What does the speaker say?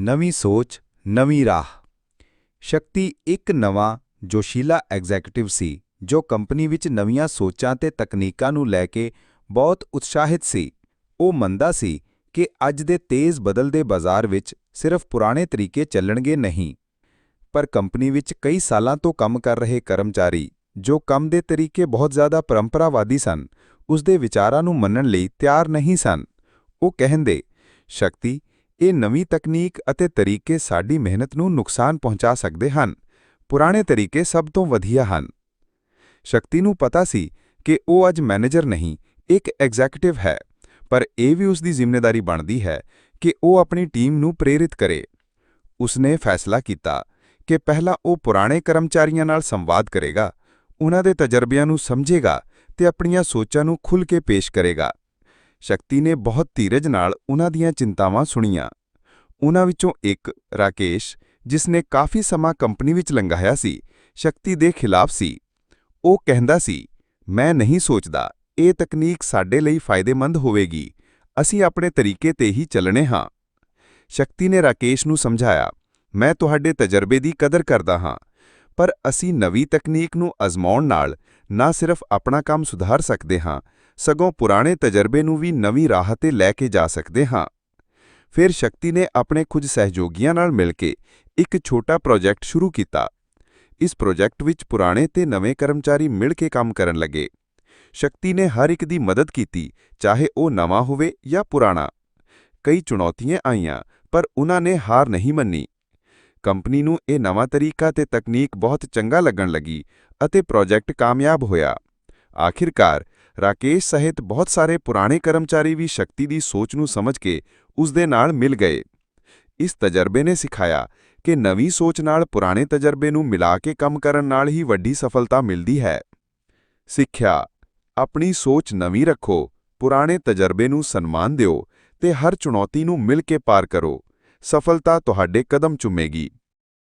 ਨਵੀਂ ਸੋਚ, ਨਵੀਂ ਰਾਹ। ਸ਼ਕਤੀ ਇੱਕ ਨਵਾਂ ਜੋਸ਼ੀਲਾ ਐਗਜ਼ੈਕਟਿਵ ਸੀ, ਜੋ ਕੰਪਨੀ ਵਿੱਚ ਨਵੀਆਂ ਸੋਚਾਂ ਤੇ ਤਕਨੀਕਾਂ ਨੂੰ ਲੈ ਕੇ ਬਹੁਤ ਉਤਸ਼ਾਹਿਤ ਸੀ। ਉਹ ਮੰਨਦਾ ਸੀ ਕਿ ਅੱਜ ਦੇ ਤੇਜ਼ ਬਦਲਦੇ ਬਾਜ਼ਾਰ ਵਿੱਚ ਸਿਰਫ ਪੁਰਾਣੇ ਤਰੀਕੇ ਚੱਲਣਗੇ ਨਹੀਂ, ਪਰ ਕੰਪਨੀ ਵਿੱਚ ਕਈ ਸਾਲਾਂ ਤੋਂ ਕੰਮ ਕਰ ਰਹੇ ਕਰਮਚਾਰੀ, ਜੋ ਕੰਮ ਦੇ ਤਰੀਕੇ ਬਹੁਤ ਜ਼ਿਆਦਾ ਪਰੰਪਰਾਵਾਦੀ ਸਨ ਉਸ ਦੇ ਵਿਚਾਰਾਂ ਨੂੰ ਮੰਨਣ ਲਈ ਤਿਆਰ ਨਹੀਂ ਸਨ। ਉਹ ਕਹਿੰਦੇ, ਸ਼ਕਤੀ ਇਹ ਨਵੀਂ ਤਕਨੀਕ ਅਤੇ ਤਰੀਕੇ ਸਾਡੀ ਮਿਹਨਤ ਨੂੰ ਨੁਕਸਾਨ ਪਹੁੰਚਾ ਸਕਦੇ ਹਨ। ਪੁਰਾਣੇ ਤਰੀਕੇ ਸਭ ਤੋਂ ਵਧੀਆ ਹਨ। ਸ਼ਕਤੀ ਨੂੰ ਪਤਾ ਸੀ ਕਿ ਉਹ ਅੱਜ ਮੈਨੇਜਰ ਨਹੀਂ, ਇੱਕ ਐਗਜ਼ੈਕਟਿਵ ਹੈ, ਪਰ ਇਹ ਵੀ ਉਸ ਦੀ ਜ਼ਿੰਮੇਵਾਰੀ ਬਣਦੀ ਹੈ ਕਿ ਉਹ ਆਪਣੀ ਟੀਮ ਨੂੰ ਪ੍ਰੇਰਿਤ ਕਰੇ। ਉਸਨੇ ਫੈਸਲਾ ਕੀਤਾ ਕਿ ਪਹਿਲਾਂ ਉਹ ਪੁਰਾਣੇ ਕਰਮਚਾਰੀਆਂ ਨਾਲ ਸੰਵਾਦ ਕਰੇਗਾ, ਉਹਨਾਂ ਦੇ ਤਜਰਬਿਆਂ ਨੂੰ ਸਮਝੇਗਾ ਤੇ ਆਪਣੀਆਂ ਸੋਚਾਂ ਨੂੰ ਖੁੱਲ੍ਹ ਕੇ ਪੇਸ਼ ਕਰੇਗਾ। ਸ਼ਕਤੀ ਨੇ ਬਹੁਤ ਧੀਰਜ ਨਾਲ ਉਹਨਾਂ ਦੀਆਂ ਚਿੰਤਾਵਾਂ ਸੁਣੀਆਂ। ਉਹਨਾਂ ਵਿੱਚੋਂ ਇੱਕ, ਰਾਕੇਸ਼, ਜਿਸ ਨੇ ਕਾਫੀ ਸਮਾਂ ਕੰਪਨੀ ਵਿੱਚ ਲੰਘਾਇਆ ਸੀ, ਸ਼ਕਤੀ ਦੇ ਖਿਲਾਫ ਸੀ। ਉਹ ਕਹਿੰਦਾ ਸੀ, ਮੈਂ ਨਹੀਂ ਸੋਚਦਾ, ਇਹ ਤਕਨੀਕ ਸਾਡੇ ਲਈ ਫਾਇਦੇਮੰਦ ਹੋਵੇਗੀ, ਅਸੀਂ ਆਪਣੇ ਤਰੀਕੇ ਤੇ ਹੀ ਚੱਲਣੇ ਹਾਂ। ਸ਼ਕਤੀ ਨੇ ਰਾਕੇਸ਼ ਨੂੰ ਸਮਝਾਇਆ, ਮੈਂ ਤੁਹਾਡੇ ਤਜਰਬੇ ਦੀ ਕਦਰ ਕਰਦਾ ਹਾਂ, ਪਰ ਅਸੀਂ ਨਵੀਂ ਤਕਨੀਕ ਨੂੰ ਅਜ਼ਮਾਉਣ ਨਾਲ ਨਾ ਸਿਰਫ ਆਪਣਾ ਕੰਮ ਸੁਧਾਰ ਸਕਦੇ ਹਾਂ ਸਗੋਂ ਪੁਰਾਣੇ ਤਜਰਬੇ ਨੂੰ ਵੀ ਨਵੀਂ ਰਾਹ ਤੇ ਲੈ ਕੇ ਜਾ ਸਕਦੇ ਹਾਂ। ਫਿਰ ਸ਼ਕਤੀ ਨੇ ਆਪਣੇ ਕੁਝ ਸਹਿਯੋਗੀਆਂ ਨਾਲ ਮਿਲ ਕੇ ਇੱਕ ਛੋਟਾ ਪ੍ਰੋਜੈਕਟ ਸ਼ੁਰੂ ਕੀਤਾ। ਇਸ ਪ੍ਰੋਜੈਕਟ ਵਿੱਚ ਪੁਰਾਣੇ ਤੇ ਨਵੇਂ ਕਰਮਚਾਰੀ ਮਿਲ ਕੇ ਕੰਮ ਕਰਨ ਲੱਗੇ। ਸ਼ਕਤੀ ਨੇ ਹਰ ਇੱਕ ਦੀ ਮਦਦ ਕੀਤੀ, ਚਾਹੇ ਉਹ ਨਵਾਂ ਹੋਵੇ ਜਾਂ ਪੁਰਾਣਾ। ਕਈ ਚੁਣੌਤੀਆਂ ਆਈਆਂ, ਪਰ ਉਹਨਾਂ ਨੇ ਹਾਰ ਨਹੀਂ ਮੰਨੀ। ਕੰਪਨੀ ਨੂੰ ਇਹ ਨਵਾਂ ਤਰੀਕਾ ਤੇ ਤਕਨੀਕ ਬਹੁਤ ਚੰਗਾ ਲੱਗਣ ਲੱਗੀ ਅਤੇ ਪ੍ਰੋਜੈਕਟ ਕਾਮਯਾਬ ਹੋਇਆ। ਆਖਿਰਕਾਰ ਰਾਕੇਸ਼ ਸਹਿਤ ਬਹੁਤ ਸਾਰੇ ਪੁਰਾਣੇ ਕਰਮਚਾਰੀ ਵੀ ਸ਼ਕਤੀ ਦੀ ਸੋਚ ਨੂੰ ਸਮਝ ਕੇ ਉਸ ਦੇ ਨਾਲ ਮਿਲ ਗਏ। ਇਸ ਤਜਰਬੇ ਨੇ ਸਿਖਾਇਆ ਕਿ ਨਵੀਂ ਸੋਚ ਨਾਲ ਪੁਰਾਣੇ ਤਜਰਬੇ ਨੂੰ ਮਿਲਾ ਕੇ ਕੰਮ ਕਰਨ ਨਾਲ ਹੀ ਵੱਡੀ ਸਫਲਤਾ ਮਿਲਦੀ ਹੈ। ਸਿੱਖਿਆ, ਆਪਣੀ ਸੋਚ ਨਵੀਂ ਰੱਖੋ, ਪੁਰਾਣੇ ਤਜਰਬੇ ਨੂੰ ਸਨਮਾਨ ਦਿਓ ਤੇ ਹਰ ਚੁਣੌਤੀ ਨੂੰ ਮਿਲ ਕੇ ਪਾਰ ਕਰੋ। ਸਫਲਤਾ ਤੁਹਾਡੇ ਕਦਮ ਚੁੰਮੇਗੀ।